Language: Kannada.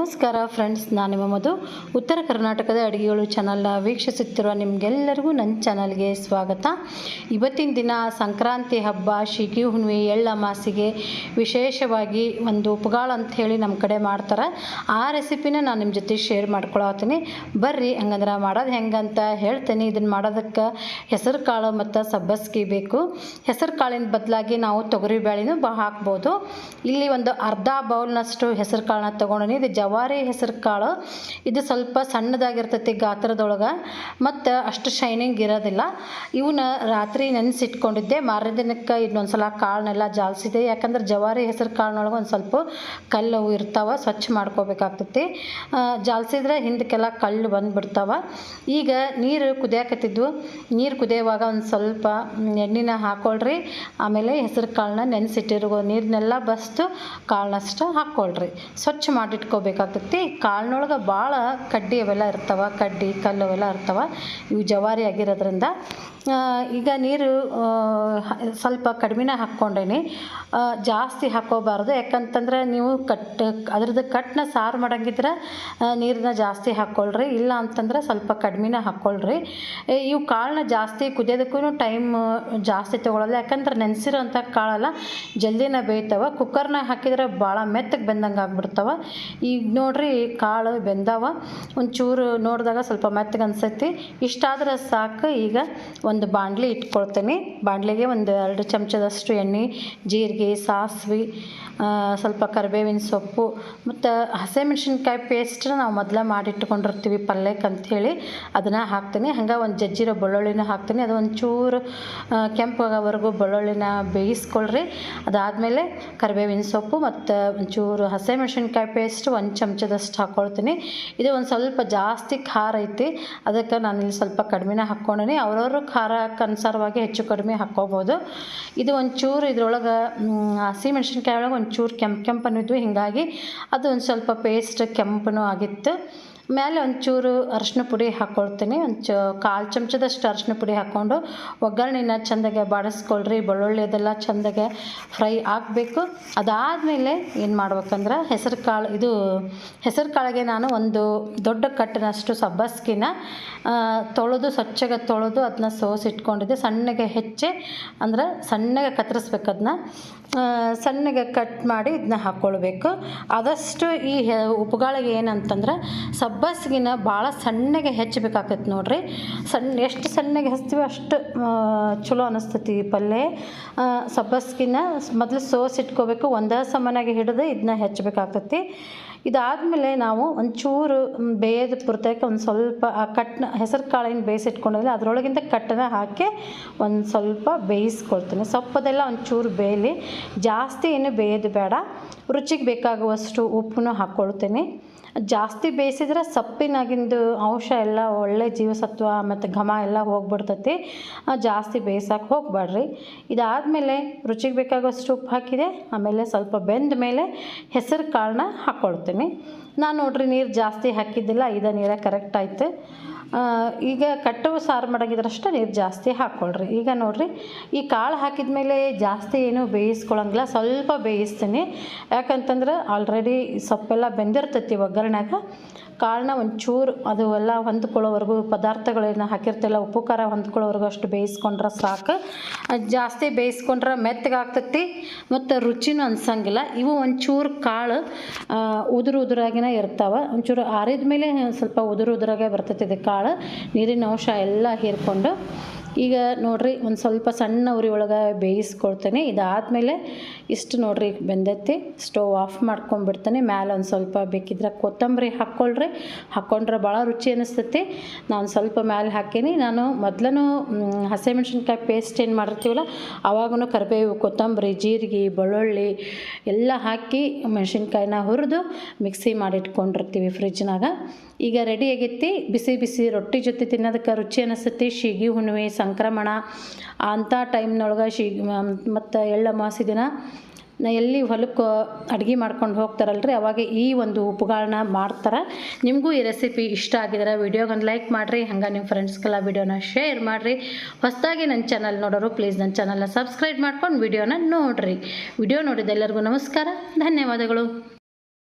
ನಮಸ್ಕಾರ ಫ್ರೆಂಡ್ಸ್ ನಾನು ನಿಮ್ಮ ಮಧು. ಉತ್ತರ ಕರ್ನಾಟಕದ ಅಡುಗೆಗಳು ಚಾನಲ್ನ ವೀಕ್ಷಿಸುತ್ತಿರುವ ನಿಮಗೆಲ್ಲರಿಗೂ ನನ್ನ ಚಾನಲ್ಗೆ ಸ್ವಾಗತ. ಇವತ್ತಿನ ದಿನ ಸಂಕ್ರಾಂತಿ ಹಬ್ಬ, ಶಿಗಿ ಹುಣ್ಣಿಮೆ, ಎಳ್ಳಮಾಸಿಗೆ ವಿಶೇಷವಾಗಿ ಒಂದು ಉಪಗಾಳ ಅಂತ ಹೇಳಿ ನಮ್ಮ ಕಡೆ ಮಾಡ್ತಾರೆ. ಆ ರೆಸಿಪಿನ ನಾನು ನಿಮ್ಮ ಜೊತೆ ಶೇರ್ ಮಾಡ್ಕೊಳತ್ತೀನಿ. ಬರ್ರಿ, ಹಂಗಂದ್ರೆ ಮಾಡೋದು ಹೆಂಗಂತ ಹೇಳ್ತೇನೆ. ಇದನ್ನು ಮಾಡೋದಕ್ಕೆ ಹೆಸರು ಕಾಳು ಮತ್ತು ಸಬ್ಬಸ್ಗಿ ಬೇಕು. ಹೆಸರು ಕಾಳಿನ ಬದಲಾಗಿ ನಾವು ತೊಗರಿ ಬೇಳೆನೂ ಬ ಹಾಕ್ಬೋದು. ಇಲ್ಲಿ ಒಂದು ಅರ್ಧ ಬೌಲ್ನಷ್ಟು ಹೆಸರು ಕಾಳನ್ನ ತೊಗೊಂಡಿನಿ. ಇದು ಜವಾರಿ ಹೆಸರು ಕಾಳು. ಇದು ಸ್ವಲ್ಪ ಸಣ್ಣದಾಗಿರ್ತೈತಿ ಗಾತ್ರದೊಳಗೆ, ಮತ್ತು ಅಷ್ಟು ಶೈನಿಂಗ್ ಇರೋದಿಲ್ಲ. ಇವನ್ನ ರಾತ್ರಿ ನೆನೆಸಿಟ್ಕೊಂಡಿದ್ದೆ, ಮಾರನೇ ದಿನಕ್ಕೆ ಇನ್ನೊಂದು ಸಲ ಕಾಳನ್ನೆಲ್ಲ ಜಾಲಿಸಿದೆ. ಯಾಕಂದ್ರೆ ಜವಾರಿ ಹೆಸರು ಕಾಳಿನೊಳಗೆ ಒಂದು ಸ್ವಲ್ಪ ಕಲ್ಲು ಇರ್ತಾವೆ, ಸ್ವಚ್ಛ ಮಾಡ್ಕೋಬೇಕಾಗ್ತೈತಿ. ಜಾಲಿಸಿದ್ರೆ ಹಿಂದಕ್ಕೆಲ್ಲ ಕಲ್ಲು ಬಂದುಬಿಡ್ತಾವೆ. ಈಗ ನೀರು ಕುದಿಯಾಕತ್ತಿದ್ವು ನೀರು ಕುದಿಯುವಾಗ ಒಂದು ಸ್ವಲ್ಪ ಎಣ್ಣೆನ ಹಾಕ್ಕೊಳ್ರಿ ಆಮೇಲೆ ಹೆಸರು ಕಾಳನ್ನ ನೆನೆಸಿಟ್ಟಿರೋ ನೀರನ್ನೆಲ್ಲ ಬಸ್ತು ಕಾಳನ್ನಷ್ಟು ಹಾಕ್ಕೊಳ್ರಿ ಸ್ವಚ್ಛ ಮಾಡಿಟ್ಕೋಬೇಕಾಗ್ತೈತಿ ಕಾಳಿನೊಳಗೆ ಭಾಳ ಕಡ್ಡಿ ಅವೆಲ್ಲ ಇರ್ತಾವೆ ಕಡ್ಡಿ ಕಲ್ಲು ಅವೆಲ್ಲ ಇರ್ತಾವ. ಇವು ಜವಾರಿ ಆಗಿರೋದ್ರಿಂದ ಈಗ ನೀರು ಸ್ವಲ್ಪ ಕಡಿಮೆನೇ ಹಾಕ್ಕೊಂಡೇನಿ. ಜಾಸ್ತಿ ಹಾಕ್ಕೋಬಾರ್ದು. ಯಾಕಂತಂದ್ರೆ ನೀವು ಕಟ್, ಅದ್ರದ್ದು ಕಟ್ಟನ್ನ ಸಾರು ಮಾಡಂಗಿದ್ರೆ ನೀರನ್ನ ಜಾಸ್ತಿ ಹಾಕ್ಕೊಳ್ರಿ. ಇಲ್ಲ ಅಂತಂದ್ರೆ ಸ್ವಲ್ಪ ಕಡಿಮೆನೇ ಹಾಕ್ಕೊಳ್ರಿ. ಇವು ಕಾಳನ್ನ ಜಾಸ್ತಿ ಕುದಿಯೋದಕ್ಕೂ ಟೈಮ್ ಜಾಸ್ತಿ ತೊಗೊಳಲ್ಲ. ಯಾಕಂದ್ರೆ ನೆನೆಸಿರೋಂಥ ಕಾಳೆಲ್ಲ, ಜಲ್ದಿನ ಬೇಯ್ತವೆ. ಕುಕ್ಕರ್ನ ಹಾಕಿದ್ರೆ ಭಾಳ ಮೆತ್ತಗೆ ಬೆಂದಂಗೆ ಆಗ್ಬಿಡ್ತಾವ. ಈಗ ನೋಡ್ರಿ ಕಾಳು ಬೆಂದಾವ. ಒಂಚೂರು ನೋಡಿದಾಗ ಸ್ವಲ್ಪ ಮೆತ್ತಗೆ ಅನ್ಸೈತಿ. ಇಷ್ಟಾದ್ರೆ ಸಾಕು. ಈಗ ಒಂದು ಬಾಣಲಿ ಇಟ್ಕೊಳ್ತೀನಿ. ಬಾಂಡ್ಲಿಗೆ ಒಂದು ಎರಡು ಚಮಚದಷ್ಟು ಎಣ್ಣೆ, ಜೀರಿಗೆ, ಸಾಸಿವೆ ಸ್ವಲ್ಪ ಕರಿಬೇವಿನ ಸೊಪ್ಪು ಮತ್ತು ಹಸಿಮೆಣ್ಸಿನ್ಕಾಯಿ ಪೇಸ್ಟ್ನ ನಾವು ಮೊದಲೇ ಮಾಡಿಟ್ಕೊಂಡಿರ್ತೀವಿ ಪಲ್ಯಕ್ಕೆ ಅಂಥೇಳಿ ಅದನ್ನು ಹಾಕ್ತೀನಿ. ಹಂಗೆ ಒಂದು ಜಜ್ಜಿರೋ ಬೆಳ್ಳುಳ್ಳಿನ ಹಾಕ್ತೀನಿ. ಅದು ಒಂಚೂರು ಕೆಂಪಾಗೋವರೆಗೂ ಬೆಳ್ಳುಳ್ಳಿನ ಬೇಯಿಸ್ಕೊಳ್ರಿ. ಅದಾದಮೇಲೆ ಕರಿಬೇವಿನ ಸೊಪ್ಪು ಮತ್ತು ಒಂಚೂರು ಹಸಿಮೆಣ್ಸಿನ್ಕಾಯಿ ಪೇಸ್ಟ್ ಒಂದು ಚಮಚದಷ್ಟು ಹಾಕ್ಕೊಳ್ತೀನಿ ಇದು ಒಂದು ಸ್ವಲ್ಪ ಜಾಸ್ತಿ ಖಾರ ಐತಿ. ಅದಕ್ಕೆ ನಾನು ಇಲ್ಲಿ ಸ್ವಲ್ಪ ಕಡಿಮೆನೇ ಹಾಕ್ಕೊಂಡೀನಿ. ಅವ್ರವ್ರ ಖಾರಕ್ಕೆ ಅನುಸಾರವಾಗಿ ಹೆಚ್ಚು ಕಡಿಮೆ ಹಾಕ್ಕೋಬೋದು. ಇದು ಒಂಚೂರು ಇದ್ರೊಳಗೆ ಹಸಿಮೆಣ್ಸಿನ್ಕಾಯಿ ಒಳಗೆ ಒಂಚೂರು ಕೆಂಪು ಕೆಂಪನಿದ್ವು ಹೀಗಾಗಿ ಅದು ಒಂದು ಸ್ವಲ್ಪ ಪೇಸ್ಟ್ ಕೆಂಪನೂ ಆಗಿತ್ತು. ಮೇಲೆ ಒಂಚೂರು ಅರಶಿನ ಪುಡಿ ಹಾಕ್ಕೊಳ್ತೀನಿ ಒಂದು ಕಾಲು ಚಮಚದಷ್ಟು ಅರಶಿನ ಪುಡಿ ಹಾಕ್ಕೊಂಡು ಒಗ್ಗರಣೆನ ಚೆಂದಾಗೆ ಬಾಡಿಸ್ಕೊಳ್ರಿ. ಬೆಳ್ಳುಳ್ಳಿ ಅದೆಲ್ಲ ಚೆಂದಾಗೆ ಫ್ರೈ ಆಗಬೇಕು. ಅದಾದಮೇಲೆ ಏನು ಮಾಡ್ಬೇಕಂದ್ರೆ ಹೆಸರು ಕಾಳು, ಇದು ಹೆಸರು ಕಾಳಿಗೆ ನಾನು ಒಂದು ದೊಡ್ಡ ಕಟ್ಟಿನಷ್ಟು ಸಬ್ಬಸ್ಗಿನ ತೊಳೆದು ಸ್ವಚ್ಛಗೆ ತೊಳೆದು ಅದನ್ನ ಸೋಸಿಟ್ಕೊಂಡಿದ್ದೆ ಸಣ್ಣಗೆ ಹೆಚ್ಚೆ ಅಂದ್ರೆ ಸಣ್ಣಗೆ ಕತ್ತರಿಸ್ಬೇಕು ಅದನ್ನ ಸಣ್ಣಗೆ ಕಟ್ ಮಾಡಿ ಇದನ್ನ ಹಾಕ್ಕೊಳ್ಬೇಕು ಆದಷ್ಟು ಈ ಉಪಗಾಳಿಗೆ ಏನಂತಂದ್ರೆ ಸಬ್ಬಸ್ಗಿನ ಭಾಳ ಸಣ್ಣಗೆ ಹೆಚ್ಚಬೇಕಾಗತ್ತೆ ನೋಡ್ರಿ. ಸಣ್ಣ ಎಷ್ಟು ಸಣ್ಣಗೆ ಹಚ್ತೀವಿ ಅಷ್ಟು ಚಲೋ ಅನ್ನಿಸ್ತೈತಿ ಪಲ್ಯ ಸಬ್ಬಸ್ಗಿನ ಮೊದಲು ಸೋಸಿಟ್ಕೋಬೇಕು ಒಂದೇ ಸಮನಾಗಿ ಹಿಡಿದು ಇದನ್ನ ಹೆಚ್ಚಬೇಕಾಗ್ತೈತಿ ಇದಾದಮೇಲೆ ನಾವು ಒಂಚೂರು ಬೇಯದ ಪುರ್ತಕ್ಕೆ ಒಂದು ಸ್ವಲ್ಪ, ಆ ಕಟ್ನ, ಹೆಸರು ಕಾಳಿನ ಬೇಯಿಸಿಟ್ಕೊಂಡಿದ್ರೆ ಅದರೊಳಗಿಂದ ಕಟ್ಟನ ಹಾಕಿ ಒಂದು ಸ್ವಲ್ಪ ಬೇಯಿಸ್ಕೊಳ್ತೀನಿ. ಸೊಪ್ಪದೆಲ್ಲ ಒಂಚೂರು ಬೇಯಲಿ. ಜಾಸ್ತಿ ಏನು ಬೇಯೋದು ಬೇಡ. ರುಚಿಗೆ ಬೇಕಾಗುವಷ್ಟು ಉಪ್ಪನ್ನು ಹಾಕ್ಕೊಳ್ತೀನಿ ಜಾಸ್ತಿ ಬೇಯಿಸಿದ್ರೆ ಸೊಪ್ಪಿನಾಗಿಂದು ಅಂಶ ಎಲ್ಲ ಒಳ್ಳೆ ಜೀವಸತ್ವ ಮತ್ತು ಘಮ ಎಲ್ಲ ಹೋಗ್ಬಿಡ್ತೈತಿ. ಜಾಸ್ತಿ ಬೇಯಿಸೋಕೆ ಹೋಗಬೇಡ್ರಿ ಇದಾದಮೇಲೆ ರುಚಿಗೆ ಬೇಕಾಗೋಷ್ಟು ಉಪ್ಪು ಹಾಕಿದೆ. ಆಮೇಲೆ ಸ್ವಲ್ಪ ಬೆಂದ ಮೇಲೆ ಹೆಸರು ಕಾಳನ್ನ ಹಾಕ್ಕೊಳ್ತೀನಿ ನಾನು ನೋಡ್ರಿ ನೀರು ಜಾಸ್ತಿ ಹಾಕಿದ್ದಿಲ್ಲ, ಇದೇ ನೀರೇ ಕರೆಕ್ಟ್ ಆಯ್ತು. ಈಗ ಕಟ್ಟು ಸಾರು ಮಾಡಂಗಿದ್ರಷ್ಟು ನೀರು ಜಾಸ್ತಿ ಹಾಕ್ಕೊಳ್ರಿ ಈಗ ನೋಡ್ರಿ, ಈ ಕಾಳು ಹಾಕಿದ ಮೇಲೆ ಜಾಸ್ತಿ ಏನು ಬೇಯಿಸ್ಕೊಳಂಗಿಲ್ಲ, ಸ್ವಲ್ಪ ಬೇಯಿಸ್ತೀನಿ. ಯಾಕಂತಂದ್ರೆ ಆಲ್ರೆಡಿ ಸೊಪ್ಪೆಲ್ಲ ಬೆಂದಿರ್ತೈತಿ ಒಗ್ಗರಣೆಗೆ ಕಾಳನ್ನ ಒಂಚೂರು ಅದು ಎಲ್ಲ ಹೊಂದ್ಕೊಳ್ಳೋವರೆಗೂ ಪದಾರ್ಥಗಳನ್ನ ಹಾಕಿರ್ತಿಲ್ಲ ಉಪ್ಪು, ಖಾರ ಹೊಂದ್ಕೊಳ್ಳೋವರೆಗೂ ಅಷ್ಟು ಬೇಯಿಸ್ಕೊಂಡ್ರೆ ಸಾಕು. ಜಾಸ್ತಿ ಬೇಯಿಸ್ಕೊಂಡ್ರೆ ಮೆತ್ತಗಾಗ್ತೈತಿ ಮತ್ತು ರುಚಿನೂ ಅನ್ಸಂಗಿಲ್ಲ. ಇವು ಒಂಚೂರು ಕಾಳು ಉದುರು ಉದುರಾಗಿನ ಇರ್ತಾವೆ. ಒಂಚೂರು ಆರಿದ ಮೇಲೆ ಸ್ವಲ್ಪ ಉದುರು ಉದುರಾಗೆ ಬರ್ತೈತಿ ಇದು ಕಾಳು. ನೀರಿನ ಅಂಶ ಎಲ್ಲ ಹೀರ್ಕೊಂಡು ಈಗ ನೋಡ್ರಿ ಒಂದು ಸ್ವಲ್ಪ ಸಣ್ಣ ಉರಿ ಒಳಗೆ ಬೇಯಿಸ್ಕೊಳ್ತೇನೆ. ಇದಾದಮೇಲೆ ಇಷ್ಟು ನೋಡ್ರಿ ಬೆಂದೈತಿ ಸ್ಟೋವ್ ಆಫ್ ಮಾಡ್ಕೊಂಡ್ಬಿಡ್ತೇನೆ. ಮ್ಯಾಲೆ ಒಂದು ಸ್ವಲ್ಪ ಬೇಕಿದ್ರೆ ಕೊತ್ತಂಬರಿ ಹಾಕ್ಕೊಳ್ರಿ ಹಾಕ್ಕೊಂಡ್ರೆ ಭಾಳ ರುಚಿ ಅನ್ನಿಸ್ತೈತಿ ನಾನು ಸ್ವಲ್ಪ ಮ್ಯಾಲೆ ಹಾಕೀನಿ. ನಾನು ಮೊದ್ಲೂ ಹಸಿಮೆಣ್ಸಿನ್ಕಾಯಿ ಪೇಸ್ಟ್ ಏನು ಮಾಡಿರ್ತೀವಲ್ಲ ಆವಾಗೂ ಕರಿಬೇವು, ಕೊತ್ತಂಬರಿ, ಜೀರಿಗೆ, ಬೆಳ್ಳುಳ್ಳಿ ಎಲ್ಲ ಹಾಕಿ ಮೆಣಸಿನ್ಕಾಯಿನ ಹುರಿದು ಮಿಕ್ಸಿ ಮಾಡಿಟ್ಕೊಂಡಿರ್ತೀವಿ ಫ್ರಿಜ್ನಾಗ. ಈಗ ರೆಡಿ ಆಗೈತಿ ಬಿಸಿ ಬಿಸಿ ರೊಟ್ಟಿ ಜೊತೆ ತಿನ್ನೋದಕ್ಕೆ ರುಚಿ ಅನಿಸ್ತೈತಿ. ಶೀಗಿ, ಹುಣ್ಣಿಮೆ, ಸಂಕ್ರಮಣ ಅಂಥ ಟೈಮ್ನೊಳಗೆ ಶೀ ಮತ್ತು ಎಳ್ಳಮಾಸಿ ದಿನ ಎಲ್ಲಿ ಹೊಲಕ್ಕೆ ಅಡುಗೆ ಮಾಡ್ಕೊಂಡು ಹೋಗ್ತಾರಲ್ರಿ? ಅವಾಗ ಈ ಒಂದು ಉಪಗಳನ್ನ ಮಾಡ್ತಾರೆ. ನಿಮಗೂ ಈ ರೆಸಿಪಿ ಇಷ್ಟ ಆಗಿದ್ರೆ ವಿಡಿಯೋಗೊಂದು ಲೈಕ್ ಮಾಡಿರಿ. ಹಂಗೆ ನಿಮ್ಮ ಫ್ರೆಂಡ್ಸ್ಗೆಲ್ಲ ವಿಡಿಯೋನ ಶೇರ್ ಮಾಡಿರಿ. ಹೊಸದಾಗಿ ನನ್ನ ಚಾನಲ್ ನೋಡೋರು ಪ್ಲೀಸ್ ನನ್ನ ಚಾನಲ್ನ ಸಬ್ಸ್ಕ್ರೈಬ್ ಮಾಡ್ಕೊಂಡು ವಿಡಿಯೋನ ನೋಡಿರಿ. ವಿಡಿಯೋ ನೋಡಿದ ಎಲ್ಲರಿಗೂ ನಮಸ್ಕಾರ. ಧನ್ಯವಾದಗಳು.